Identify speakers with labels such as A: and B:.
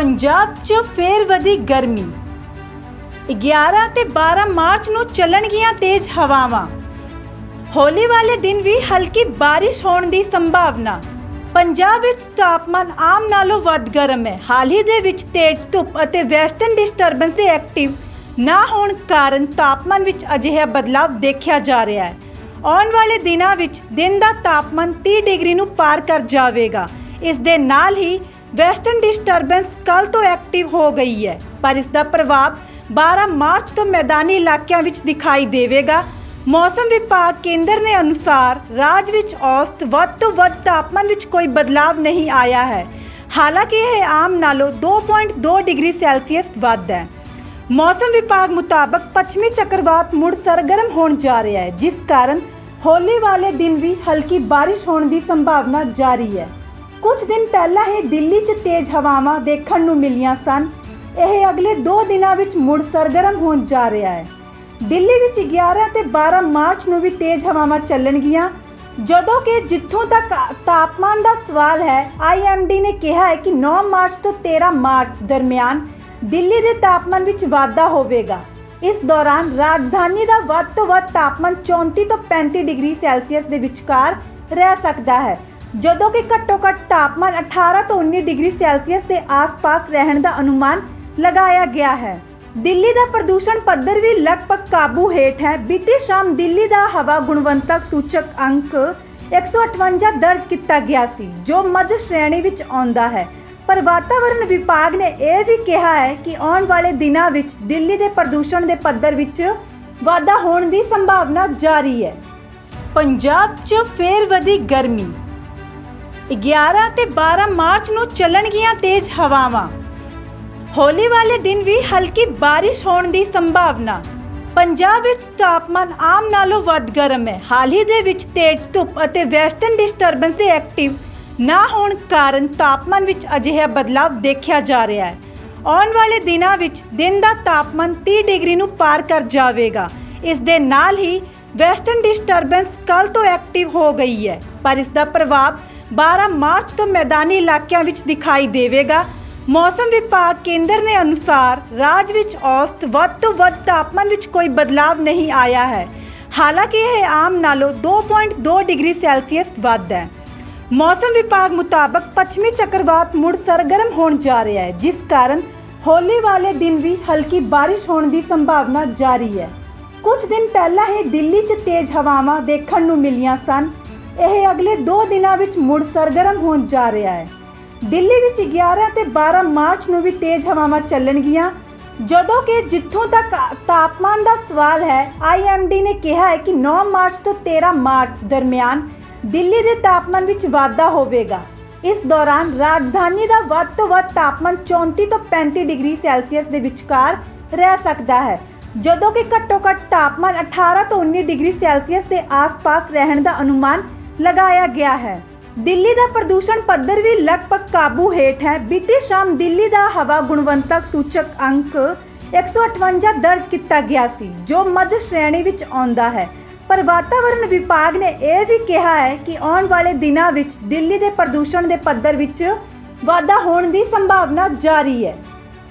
A: ਪੰਜਾਬ 'ਚ ਫੇਰ ਵਧੀ ਗਰਮੀ। 11 ਤੇ 12 ਮਾਰਚ ਨੂੰ ਚੱਲਣਗੀਆਂ ਤੇਜ਼ ਹਵਾਵਾਂ। ਹੋਲੀ ਵਾਲੇ ਦਿਨ ਵੀ ਹਲਕੀ ਬਾਰਿਸ਼ ਹੋਣ ਦੀ ਸੰਭਾਵਨਾ। ਪੰਜਾਬ ਵਿੱਚ ਤਾਪਮਾਨ ਆਮ ਨਾਲੋਂ ਵੱਧ ਗਰਮ ਹੈ। ਹਾਲ ਹੀ ਦੇ ਵਿੱਚ ਤੇਜ਼ ਧੁੱਪ ਅਤੇ ਵੈਸਟਰਨ ਡਿਸਟਰਬੈਂਸ ਦੇ ਐਕਟਿਵ ਨਾ ਹੋਣ ਕਾਰਨ ਤਾਪਮਾਨ ਵਿੱਚ ਅਜਿਹਾ ਬਦਲਾਅ ਦੇਖਿਆ ਜਾ ਰਿਹਾ ਹੈ। ਆਉਣ ਵਾਲੇ ਦਿਨਾਂ ਵਿੱਚ ਦਿਨ ਦਾ ਤਾਪਮਾਨ 30 ਡਿਗਰੀ ਨੂੰ ਪਾਰ ਕਰ ਜਾਵੇਗਾ। ਇਸ ਦੇ ਨਾਲ ਹੀ ਵੈਸਟਰਨ ਡਿਸਟਰਬੈਂਸ ਕੱਲ ਤੋਂ ਐਕਟਿਵ ਹੋ ਗਈ ਹੈ, ਪਰ ਇਸ ਦਾ ਪ੍ਰਭਾਵ 12 ਮਾਰਚ ਤੋਂ ਮੈਦਾਨੀ ਇਲਾਕਿਆਂ ਵਿੱਚ ਦਿਖਾਈ ਦੇਵੇਗਾ। ਮੌਸਮ ਵਿਭਾਗ ਕੇਂਦਰ ਦੇ ਅਨੁਸਾਰ ਰਾਜ ਵਿੱਚ ਔਸਤ ਵੱਧ ਤੋਂ ਵੱਧ ਤਾਪਮਾਨ ਵਿੱਚ ਕੋਈ ਬਦਲਾਅ ਨਹੀਂ ਆਇਆ ਹੈ। ਹਾਲਾਂਕਿ ਇਹ ਆਮ ਨਾਲੋਂ 2.2 ਡਿਗਰੀ ਸੈਲਸੀਅਸ ਵੱਧ ਹੈ। ਮੌਸਮ ਵਿਭਾਗ ਮੁਤਾਬਕ ਪੱਛਮੀ ਚੱਕਰਵਾਤ ਮੁੜ ਸਰਗਰਮ ਹੋਣ ਜਾ ਰਿਹਾ ਹੈ, ਜਿਸ ਕਾਰਨ ਹੋਲੀ ਵਾਲੇ ਦਿਨ ਵੀ ਹਲਕੀ ਬਾਰਿਸ਼ ਹੋਣ ਦੀ ਸੰਭਾਵਨਾ ਜਾਰੀ ਹੈ। ਕੁਝ ਦਿਨ ਪਹਿਲਾਂ ਹੀ ਦਿੱਲੀ 'ਚ ਤੇਜ਼ ਹਵਾਵਾਂ ਦੇਖਣ ਨੂੰ ਮਿਲੀਆਂ ਸਨ। ਇਹ ਅਗਲੇ 2 ਦਿਨਾਂ ਵਿੱਚ ਮੁੜ ਸਰਗਰਮ ਹੋਣ ਜਾ ਰਿਹਾ ਹੈ। ਦਿੱਲੀ ਵਿੱਚ 11 ਤੇ 12 ਮਾਰਚ ਨੂੰ ਵੀ ਤੇਜ਼ ਹਵਾਵਾਂ ਚੱਲਣਗੀਆਂ। ਜਦੋਂ ਕਿ ਜਿੱਥੋਂ ਤੱਕ ਤਾਪਮਾਨ ਦਾ ਸਵਾਲ ਹੈ ਆਈਐਮਡੀ ਨੇ ਕਿਹਾ ਹੈ ਕਿ 9 ਮਾਰਚ ਤੋਂ 13 ਮਾਰਚ ਦਰਮਿਆਨ ਦਿੱਲੀ ਦੇ ਤਾਪਮਾਨ ਵਿੱਚ ਵਾਧਾ ਹੋਵੇਗਾ। ਇਸ ਦੌਰਾਨ ਰਾਜਧਾਨੀ ਦਾ ਵੱਧ ਤੋਂ ਵੱਧ ਤਾਪਮਾਨ 34 ਤੋਂ 35 ਡਿਗਰੀ ਸੈਲਸੀਅਸ ਦੇ ਵਿਚਕਾਰ ਰਹਿ ਸਕਦਾ ਹੈ। ਜਦੋਂ ਕਿ ਘੱਟੋ ਘੱਟ ਤਾਪਮਾਨ 18 ਤੋਂ 19 ਡਿਗਰੀ ਸੈਲਸੀਅਸ ਦੇ ਆਸ-ਪਾਸ ਰਹਿਣ ਦਾ ਅਨੁਮਾਨ ਲਗਾਇਆ ਗਿਆ ਹੈ। ਦਿੱਲੀ ਦਾ ਪ੍ਰਦੂਸ਼ਣ ਪੱਧਰ ਵੀ ਲਗਭਗ ਕਾਬੂ ਹੇਠ ਹੈ। ਬੀਤੀ ਸ਼ਾਮ ਦਿੱਲੀ ਦਾ ਹਵਾ ਗੁਣਵੱਤਾ ਸੂਚਕ ਅੰਕ 158 ਦਰਜ ਕੀਤਾ ਗਿਆ ਸੀ, ਜੋ ਮੱਧ ਸ਼੍ਰੇਣੀ ਵਿੱਚ ਆਉਂਦਾ ਹੈ। ਪਰ ਵਾਤਾਵਰਣ ਵਿਭਾਗ ਨੇ ਇਹ ਵੀ ਕਿਹਾ ਹੈ ਕਿ ਆਉਣ ਵਾਲੇ ਦਿਨਾਂ ਵਿੱਚ ਦਿੱਲੀ ਦੇ ਪ੍ਰਦੂਸ਼ਣ ਦੇ ਪੱਧਰ ਵਿੱਚ ਵਾਧਾ ਹੋਣ ਦੀ ਸੰਭਾਵਨਾ ਜਾਰੀ ਹੈ। ਪੰਜਾਬ 'ਚ ਫੇਰ ਵਧੀ ਗਰਮੀ। 11 ਤੇ 12 ਮਾਰਚ ਨੂੰ ਚੱਲਣਗੀਆਂ ਤੇਜ਼ ਹਵਾਵਾਂ। ਹੋਲੀ ਵਾਲੇ ਦਿਨ ਵੀ ਹਲਕੀ ਬਾਰਿਸ਼ ਹੋਣ ਦੀ ਸੰਭਾਵਨਾ। ਪੰਜਾਬ ਵਿੱਚ ਤਾਪਮਾਨ ਆਮ ਨਾਲੋਂ ਵੱਧ ਗਰਮ ਹੈ। ਹਾਲ ਹੀ ਦੇ ਵਿੱਚ ਤੇਜ਼ ਧੁੱਪ ਅਤੇ ਵੈਸਟਰਨ ਡਿਸਟਰਬੈਂਸ ਦੇ ਐਕਟਿਵ ਨਾ ਹੋਣ ਕਾਰਨ ਤਾਪਮਾਨ ਵਿੱਚ ਅਜਿਹਾ ਬਦਲਾਅ ਦੇਖਿਆ ਜਾ ਰਿਹਾ ਹੈ। ਆਉਣ ਵਾਲੇ ਦਿਨਾਂ ਵਿੱਚ ਦਿਨ ਦਾ ਤਾਪਮਾਨ 30 ਡਿਗਰੀ ਨੂੰ ਪਾਰ ਕਰ ਜਾਵੇਗਾ। ਇਸ ਦੇ ਨਾਲ ਹੀ ਵੈਸਟਰਨ ਡਿਸਟਰਬੈਂਸ ਕੱਲ ਤੋਂ ਐਕਟਿਵ ਹੋ ਗਈ ਹੈ। ਪਰ ਇਸ ਦਾ ਪ੍ਰਭਾਵ 12 ਮਾਰਚ ਤੋਂ ਮੈਦਾਨੀ ਇਲਾਕਿਆਂ ਵਿੱਚ ਦਿਖਾਈ ਦੇਵੇਗਾ। ਮੌਸਮ ਵਿਭਾਗ ਕੇਂਦਰ ਦੇ ਅਨੁਸਾਰ ਰਾਜ ਵਿੱਚ ਔਸਤ ਵੱਧ ਤੋਂ ਵੱਧ ਤਾਪਮਾਨ ਵਿੱਚ ਕੋਈ ਬਦਲਾਅ ਨਹੀਂ ਆਇਆ ਹੈ। ਹਾਲਾਂਕਿ ਇਹ ਆਮ ਨਾਲੋਂ 2.2 ਡਿਗਰੀ ਸੈਲਸੀਅਸ ਵੱਧ ਹੈ। ਮੌਸਮ ਵਿਭਾਗ ਮੁਤਾਬਕ ਪੱਛਮੀ ਚੱਕਰਵਾਤ ਮੁੜ ਸਰਗਰਮ ਹੋਣ ਜਾ ਰਿਹਾ ਹੈ, ਜਿਸ ਕਾਰਨ ਹੋਲੀ ਵਾਲੇ ਦਿਨ ਵੀ ਹਲਕੀ ਬਾਰਿਸ਼ ਹੋਣ ਦੀ ਸੰਭਾਵਨਾ ਜਾਰੀ ਹੈ। ਕੁਝ ਦਿਨ ਪਹਿਲਾਂ ਹੀ ਦਿੱਲੀ 'ਚ ਤੇਜ਼ ਹਵਾਵਾਂ ਦੇਖਣ ਨੂੰ ਮਿਲੀਆਂ ਸਨ। ਇਹ ਅਗਲੇ 2 ਦਿਨਾਂ ਵਿੱਚ ਮੁੜ ਸਰਗਰਮ ਹੋਣ ਜਾ ਰਿਹਾ ਹੈ। ਦਿੱਲੀ ਵਿੱਚ 11 ਤੇ 12 ਮਾਰਚ ਨੂੰ ਵੀ ਤੇਜ਼ ਹਵਾਵਾਂ ਚੱਲਣਗੀਆਂ। ਜਦੋਂ ਕਿ ਜਿੱਥੋਂ ਤੱਕ ਤਾਪਮਾਨ ਦਾ ਸਵਾਲ ਹੈ ਆਈਐਮਡੀ ਨੇ ਕਿਹਾ ਹੈ ਕਿ 9 ਮਾਰਚ ਤੋਂ 13 ਮਾਰਚ ਦਰਮਿਆਨ ਦਿੱਲੀ ਦੇ ਤਾਪਮਾਨ ਵਿੱਚ ਵਾਧਾ ਹੋਵੇਗਾ। ਇਸ ਦੌਰਾਨ ਰਾਜਧਾਨੀ ਦਾ ਵੱਧ ਤੋਂ ਵੱਧ ਤਾਪਮਾਨ 34 ਤੋਂ 35 ਡਿਗਰੀ ਸੈਲਸੀਅਸ ਦੇ ਵਿਚਕਾਰ ਰਹਿ ਸਕਦਾ ਹੈ। ਜਦੋਂ ਕਿ ਘੱਟੋ ਘੱਟ ਤਾਪਮਾਨ 18 ਤੋਂ 19 ਡਿਗਰੀ ਸੈਲਸੀਅਸ ਦੇ ਆਸ-ਪਾਸ ਰਹਿਣ ਦਾ ਅਨੁਮਾਨ ਲਗਾਇਆ ਗਿਆ ਹੈ। ਦਿੱਲੀ ਦਾ ਪ੍ਰਦੂਸ਼ਣ ਪੱਧਰ ਵੀ ਲਗਭਗ ਕਾਬੂ ਹੇਠ ਹੈ। ਬੀਤੀ ਸ਼ਾਮ ਦਿੱਲੀ ਦਾ ਹਵਾ ਗੁਣਵੱਤਾ ਸੂਚਕ ਅੰਕ 158 ਦਰਜ ਕੀਤਾ ਗਿਆ ਸੀ, ਜੋ ਮੱਧ ਸ਼੍ਰੇਣੀ ਵਿੱਚ ਆਉਂਦਾ ਹੈ। ਪਰ ਵਾਤਾਵਰਣ ਵਿਭਾਗ ਨੇ ਇਹ ਵੀ ਕਿਹਾ ਹੈ ਕਿ ਆਉਣ ਵਾਲੇ ਦਿਨਾਂ ਵਿੱਚ ਦਿੱਲੀ ਦੇ ਪ੍ਰਦੂਸ਼ਣ ਦੇ ਪੱਧਰ ਵਿੱਚ ਵਾਧਾ ਹੋਣ ਦੀ ਸੰਭਾਵਨਾ ਜਾਰੀ ਹੈ।